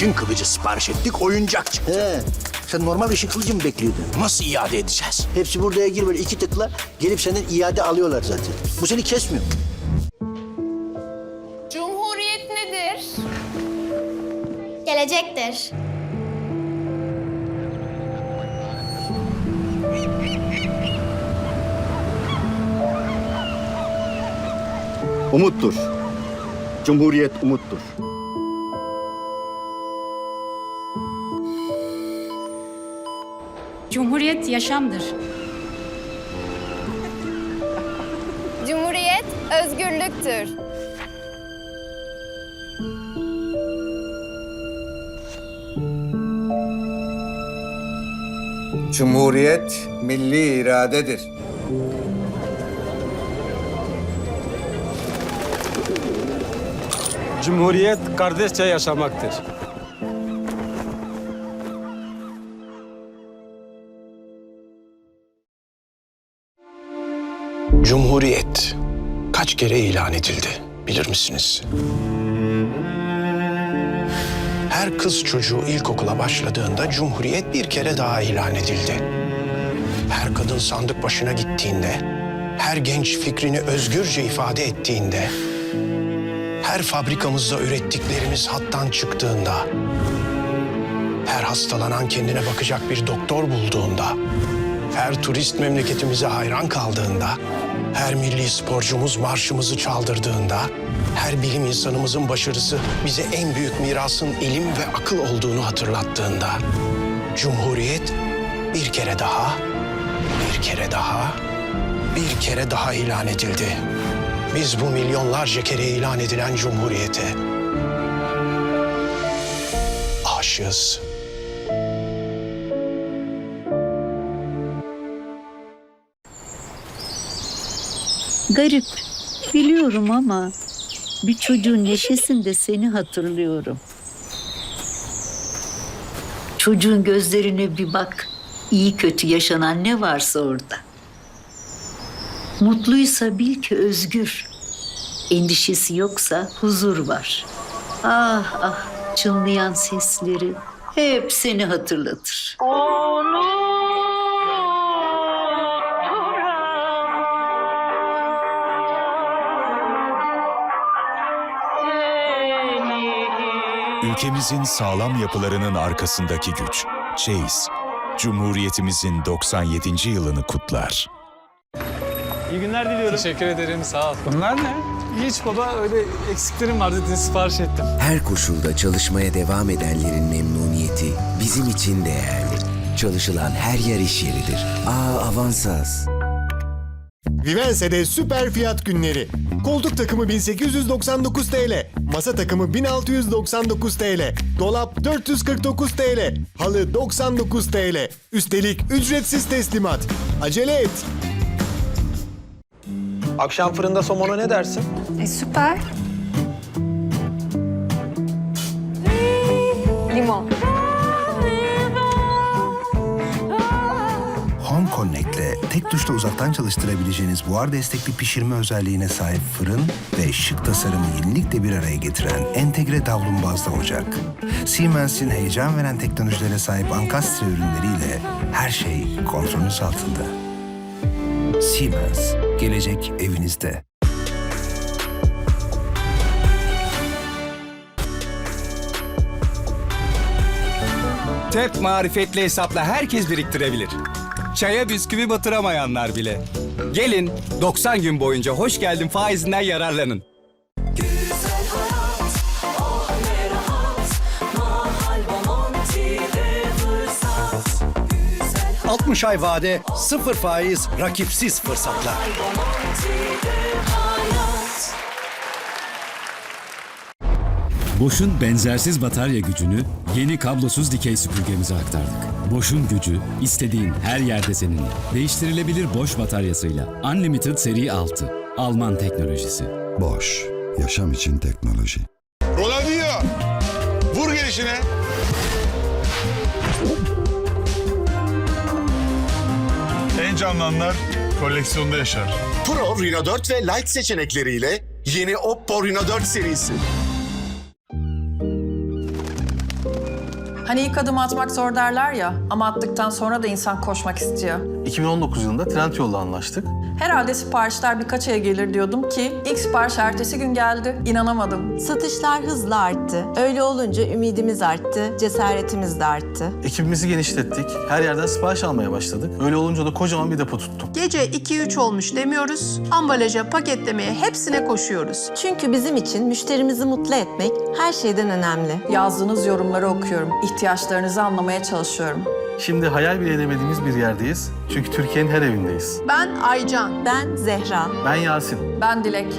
Işın kılıcı sipariş ettik, oyuncak çıktı. He. Sen normal ışık kılıcı mı bekliyordun? Nasıl iade edeceğiz? Hepsi buraya gir böyle iki tıkla gelip senden iade alıyorlar zaten. Bu seni kesmiyor. Cumhuriyet nedir? Gelecektir. Umuttur. Cumhuriyet umuttur. Cumhuriyet yaşamdır. Cumhuriyet özgürlüktür. Cumhuriyet milli iradedir. Cumhuriyet kardeşçe yaşamaktır. Cumhuriyet kaç kere ilan edildi bilir misiniz? Her kız çocuğu ilkokula başladığında Cumhuriyet bir kere daha ilan edildi. Her kadın sandık başına gittiğinde, her genç fikrini özgürce ifade ettiğinde, her fabrikamızda ürettiklerimiz hattan çıktığında, her hastalanan kendine bakacak bir doktor bulduğunda, her turist memleketimize hayran kaldığında, her milli sporcumuz marşımızı çaldırdığında, her bilim insanımızın başarısı bize en büyük mirasın ilim ve akıl olduğunu hatırlattığında, Cumhuriyet bir kere daha, bir kere daha, bir kere daha ilan edildi. Biz bu milyonlarca kere ilan edilen Cumhuriyete aşığız. Garip. Biliyorum ama bir çocuğun neşesinde seni hatırlıyorum. Çocuğun gözlerine bir bak. İyi kötü yaşanan ne varsa orada. Mutluysa bil ki özgür. Endişesi yoksa huzur var. Ah ah çınlayan sesleri hep seni hatırlatır. Ülkemizin sağlam yapılarının arkasındaki güç. Chase, Cumhuriyetimizin 97. yılını kutlar. İyi günler diliyorum. Teşekkür ederim, sağ ol. Bunlar ne? Hiç baba, öyle eksiklerim vardı diye sipariş ettim. Her koşulda çalışmaya devam edenlerin memnuniyeti bizim için değerli. Çalışılan her yer iş yeridir. Aa Avansaz. Vivense'de süper fiyat günleri. Koltuk takımı 1899 TL, masa takımı 1699 TL, dolap 449 TL, halı 99 TL. Üstelik ücretsiz teslimat. Acele et. Akşam fırında somona ne dersin? E, süper. Tek tuşla uzaktan çalıştırabileceğiniz buhar destekli pişirme özelliğine sahip fırın ve şık tasarımı yenilikle bir araya getiren entegre davlumbazlı ocak. Siemens'in heyecan veren teknolojilere sahip Ankastre ürünleriyle her şey kontrolünüz altında. Siemens, gelecek evinizde. Tep marifetli hesapla herkes biriktirebilir. Çaya bisküvi batıramayanlar bile. Gelin 90 gün boyunca hoş geldin faizinden yararlanın. 60 ay vade, sıfır faiz, rakipsiz fırsatlar. Boş'un benzersiz batarya gücünü yeni kablosuz dikey süpürgemize aktardık. Boş'un gücü istediğin her yerde senin. Değiştirilebilir Boş bataryasıyla Unlimited seri 6. Alman teknolojisi. Boş, yaşam için teknoloji. Ronaldinho! Vur gelişine. En canlananlar koleksiyonda yaşar. Pro, Reno 4 ve Lite seçenekleriyle yeni Oppo Reno 4 serisi. Hani ilk adım atmak zor derler ya ama attıktan sonra da insan koşmak istiyor. 2019 yılında Trendyol'la anlaştık. Herhalde siparişler birkaç aya gelir diyordum ki ilk sipariş ertesi gün geldi. İnanamadım. Satışlar hızla arttı. Öyle olunca ümidimiz arttı, cesaretimiz de arttı. Ekibimizi genişlettik. Her yerden sipariş almaya başladık. Öyle olunca da kocaman bir depo tuttum. Gece 2-3 olmuş demiyoruz. Ambalaja, paketlemeye hepsine koşuyoruz. Çünkü bizim için müşterimizi mutlu etmek her şeyden önemli. Yazdığınız yorumları okuyorum. İhtiyaçlarınızı anlamaya çalışıyorum. Şimdi hayal bile edemediğimiz bir yerdeyiz. Çünkü Türkiye'nin her evindeyiz. Ben Aycan. Ben Zehra. Ben Yasin. Ben Dilek.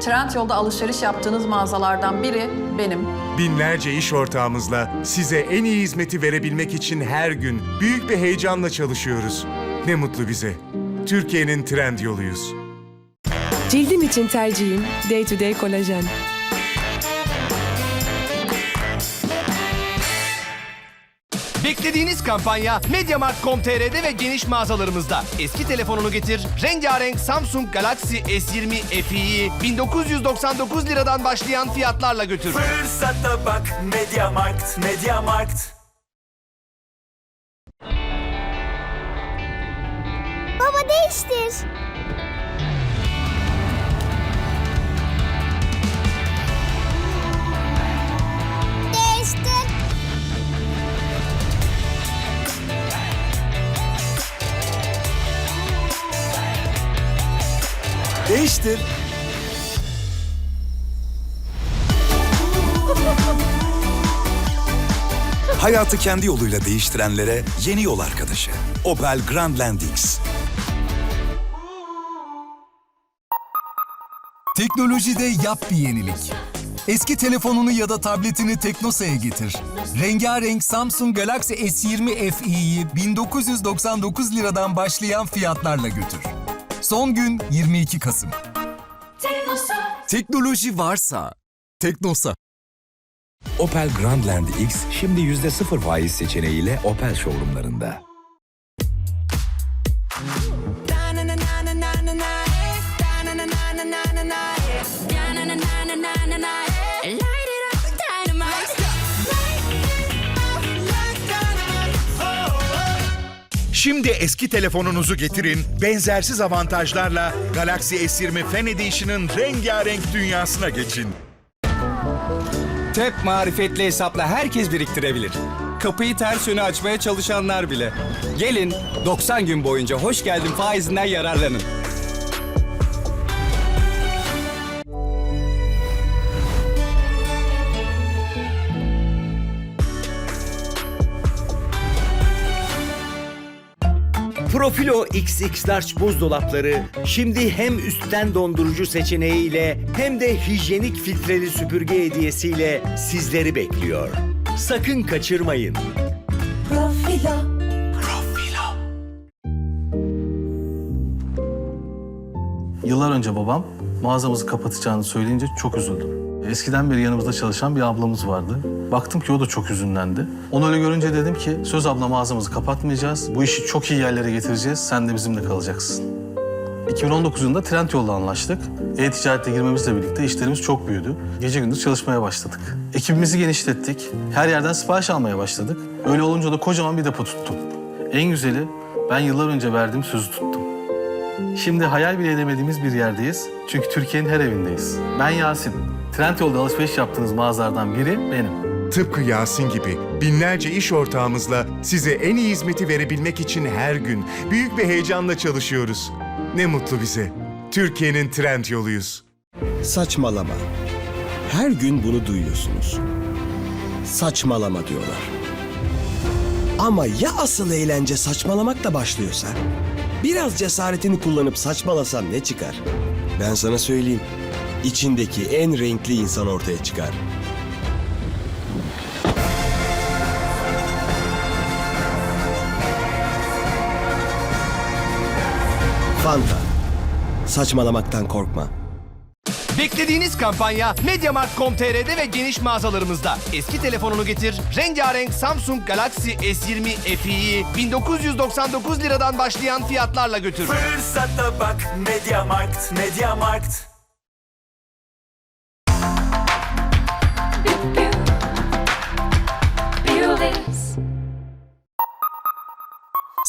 Trendyol'da alışveriş yaptığınız mağazalardan biri benim. Binlerce iş ortağımızla size en iyi hizmeti verebilmek için her gün büyük bir heyecanla çalışıyoruz. Ne mutlu bize. Türkiye'nin trend yoluyuz. Cildim için tercihim Day to Day Kolajen. Beklediğiniz kampanya Mediamarkt.com.tr'de ve geniş mağazalarımızda. Eski telefonunu getir, rengarenk Samsung Galaxy S20 FE'yi 1999 liradan başlayan fiyatlarla götür. Fırsata bak Mediamarkt, Mediamarkt. Baba değiştir. Değiştir. Değiştir. Hayatı kendi yoluyla değiştirenlere yeni yol arkadaşı. Opel Grandland X. Teknolojide yap bir yenilik. Eski telefonunu ya da tabletini Teknosa'ya getir. Rengarenk Samsung Galaxy S20 FE'yi 1999 liradan başlayan fiyatlarla götür. Son gün 22 Kasım. Teknoloji varsa Teknosa. Opel Grandland X şimdi %0 faiz seçeneğiyle Opel showroomlarında. Şimdi eski telefonunuzu getirin, benzersiz avantajlarla Galaxy S20 Fan Edition'ın rengarenk dünyasına geçin. TEP marifetli hesapla herkes biriktirebilir. Kapıyı ters yöne açmaya çalışanlar bile. Gelin 90 gün boyunca hoş geldin faizinden yararlanın. Profilo XX Large buzdolapları şimdi hem üstten dondurucu seçeneğiyle hem de hijyenik filtreli süpürge hediyesiyle sizleri bekliyor. Sakın kaçırmayın. Yıllar önce babam mağazamızı kapatacağını söyleyince çok üzüldüm. Eskiden beri yanımızda çalışan bir ablamız vardı. Baktım ki o da çok üzünlendi. Onu öyle görünce dedim ki söz abla mağazamızı kapatmayacağız. Bu işi çok iyi yerlere getireceğiz. Sen de bizimle kalacaksın. 2019 yılında Trendyol'la anlaştık. E-ticarete girmemizle birlikte işlerimiz çok büyüdü. Gece gündüz çalışmaya başladık. Ekibimizi genişlettik. Her yerden sipariş almaya başladık. Öyle olunca da kocaman bir depo tuttum. En güzeli ben yıllar önce verdiğim sözü tuttum. Şimdi hayal bile edemediğimiz bir yerdeyiz. Çünkü Türkiye'nin her evindeyiz. Ben Yasin. Trendyol'da alışveriş yaptığınız mağazalardan biri benim. Tıpkı Yasin gibi binlerce iş ortağımızla size en iyi hizmeti verebilmek için her gün büyük bir heyecanla çalışıyoruz. Ne mutlu bize. Türkiye'nin trend yoluyuz. Saçmalama. Her gün bunu duyuyorsunuz. Saçmalama diyorlar. Ama ya asıl eğlence saçmalamakla başlıyorsa? Biraz cesaretini kullanıp saçmalasan ne çıkar? Ben sana söyleyeyim. İçindeki en renkli insan ortaya çıkar. Fanta. Saçmalamaktan korkma. Beklediğiniz kampanya Mediamarkt.com.tr'de ve geniş mağazalarımızda. Eski telefonunu getir, rengarenk Samsung Galaxy S20 FE'yi 1999 liradan başlayan fiyatlarla götür. Fırsata bak Mediamarkt, Mediamarkt.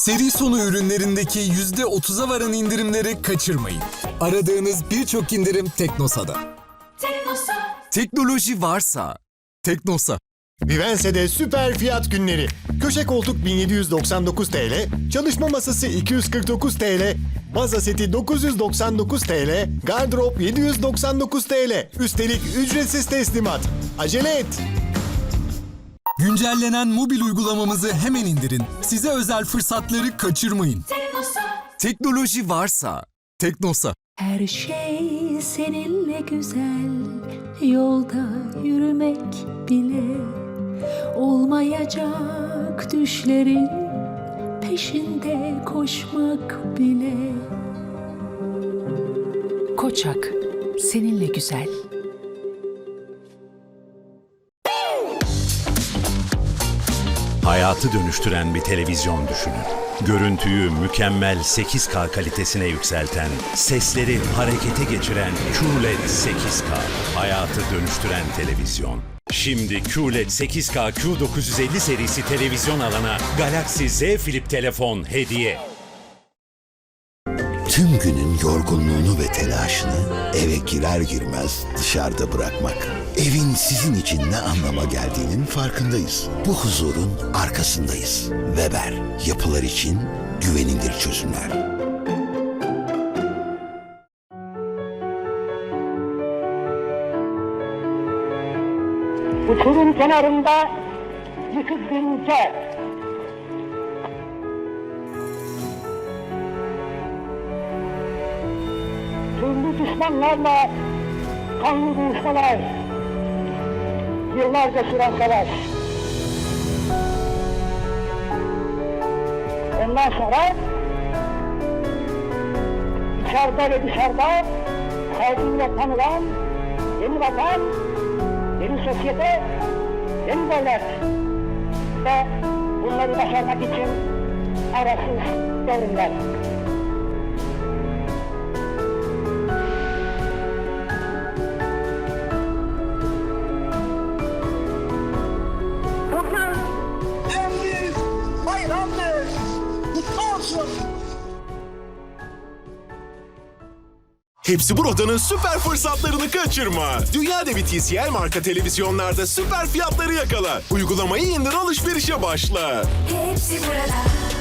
Seri sonu ürünlerindeki %30'a varan indirimleri kaçırmayın. Aradığınız birçok indirim Teknosa'da. Teknoloji varsa Teknosa. Vivense'de süper fiyat günleri. Köşe koltuk 1799 TL, çalışma masası 249 TL, masa seti 999 TL, gardırop 799 TL. Üstelik ücretsiz teslimat. Acele et. Güncellenen mobil uygulamamızı hemen indirin. Size özel fırsatları kaçırmayın. Teknoloji varsa Teknosa. Her şey seninle güzel. Yolda yürümek bile olmayacak düşlerin peşinde koşmak bile. Koçak seninle güzel. Hayatı dönüştüren bir televizyon düşünün. Görüntüyü mükemmel 8K kalitesine yükselten, sesleri harekete geçiren QLED 8K. Hayatı dönüştüren televizyon. Şimdi QLED 8K Q950 serisi televizyon alana Galaxy Z Flip telefon hediye. Tüm günün yorgunluğunu ve telaşını eve girer girmez dışarıda bırakmak. Evin sizin için ne anlama geldiğinin farkındayız. Bu huzurun arkasındayız. Weber, yapılar için güvenilir çözümler. Uçurum kenarında yıkık bir Türlü düşmanlarla kanlı buluşmalar. Yıllarca süren savaş. Ondan sonra içeride ve dışarıda saygıyla tanılan yeni vatan, yeni sosyete, yeni devlet ve bunları başarmak için arasız devrimler. Bayramdır. Kutlu olsun. Hepsi buradanın süper fırsatlarını kaçırma. Dünya devi TCL marka televizyonlarda süper fiyatları yakala. Uygulamayı indir alışverişe başla. Hepsi burada.